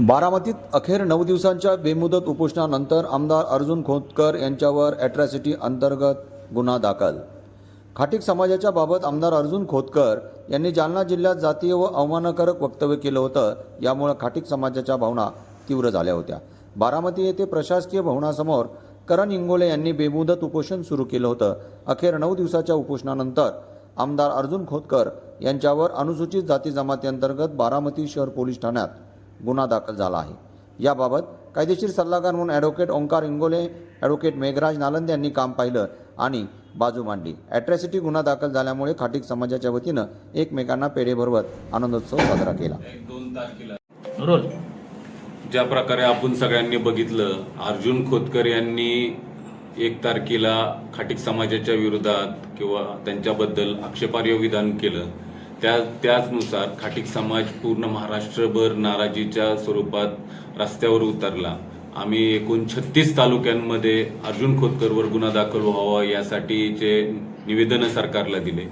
बारामतीत अखेर नऊ दिवसांच्या बेमुदत उपोषणानंतर आमदार अर्जुन खोतकर यांच्यावर ॲट्रॅसिटी अंतर्गत गुन्हा दाखल. खाटीक समाजाच्या बाबत आमदार अर्जुन खोतकर यांनी जालना जिल्ह्यात जातीय व अवमानकारक वक्तव्य केलं होतं यामुळे खाटीक समाजाच्या भावना तीव्र झाल्या होत्या. बारामती येथे प्रशासकीय भवनासमोर करण इंगोले यांनी बेमुदत उपोषण सुरू केलं होतं. अखेर नऊ दिवसाच्या उपोषणानंतर आमदार अर्जुन खोतकर यांच्यावर अनुसूचित जाती जमातीअंतर्गत बारामती शहर पोलीस ठाण्यात गुन्हा दाखल झाला आहे. याबाबत कायदेशीर सल्लागार म्हणून ॲडव्होकेट ओंकार इंगोले ॲडव्होकेट मेघराज नालंदे यांनी काम पाहिलं आणि बाजू मांडली. ॲट्रॅसिटी गुन्हा दाखल झाल्यामुळे खाटीक समाजाच्या वतीनं एकमेकांना पेढे भरवत आनंदोत्सव साजरा केला. एक दोन तारखेला ज्या प्रकारे आपण सगळ्यांनी बघितलं अर्जुन खोतकर यांनी एक तारखेला खाटीक समाजाच्या विरोधात किंवा त्यांच्याबद्दल आक्षेपार्ह विधान केलं. त्या त्याचनुसार खाटीक समाज पूर्ण महाराष्ट्रभर नाराजीच्या स्वरूपात रस्त्यावर उतरला. आम्ही एकूण छत्तीस तालुक्यांमध्ये अर्जुन खोतकरवर गुन्हा दाखल व्हावा यासाठीचे निवेदनं सरकारला दिले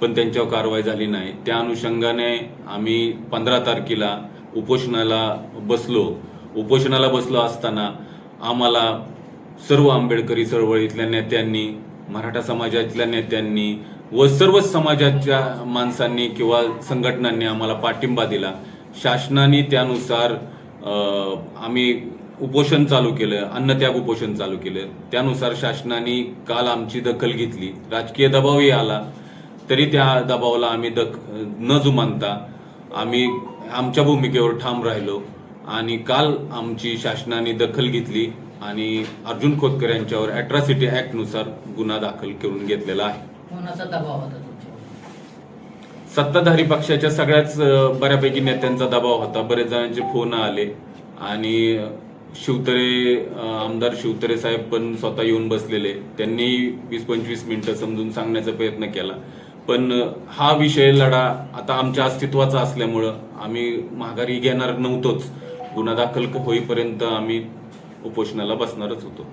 पण त्यांच्यावर कारवाई झाली नाही. त्या अनुषंगाने आम्ही पंधरा तारखेला उपोषणाला बसलो. उपोषणाला बसलो असताना आम्हाला सर्व आंबेडकरी चळवळीतल्या नेत्यांनी मराठा समाजातल्या नेत्यांनी व सर्व समाजाच्या माणसांनी किंवा संघटनांनी आम्हाला पाठिंबा दिला. शासनाने त्यानुसार आम्ही उपोषण चालू केलं अन्नत्याग उपोषण चालू केलं. त्यानुसार शासनाने काल आमची दखल घेतली. राजकीय दबावही आला. तरी त्या दबावाला आम्ही दख न जुमानता आम्ही आमच्या भूमिकेवर ठाम राहिलो आणि काल आमची शासनाने दखल घेतली. आणि अर्जुन खोतकर यांच्यावर अॅट्रॉसिटी नुसार गुन्हा दाखल करून घेतलेला आहे. कोणाचा दबाव होता तुमच्यावर? सत्ताधारी पक्षाच्या सगळ्याच अ, बऱ्यापैकी नेत्यांचा दबाव होता. बरेच जणांचे फोन आले. आणि शिवतरे अ, आमदार शिवतरे साहेब पण स्वतः येऊन बसलेले. त्यांनी वीस पंचवीस मिनिटं समजून सांगण्याचा प्रयत्न केला. पण अ, हा विषय लढा आता आमच्या अस्तित्वाचा असल्यामुळं आम्ही माघारी घेणार नव्हतोच. गुन्हा दाखल होईपर्यंत आम्ही उपोषणाला बसणारच होतो.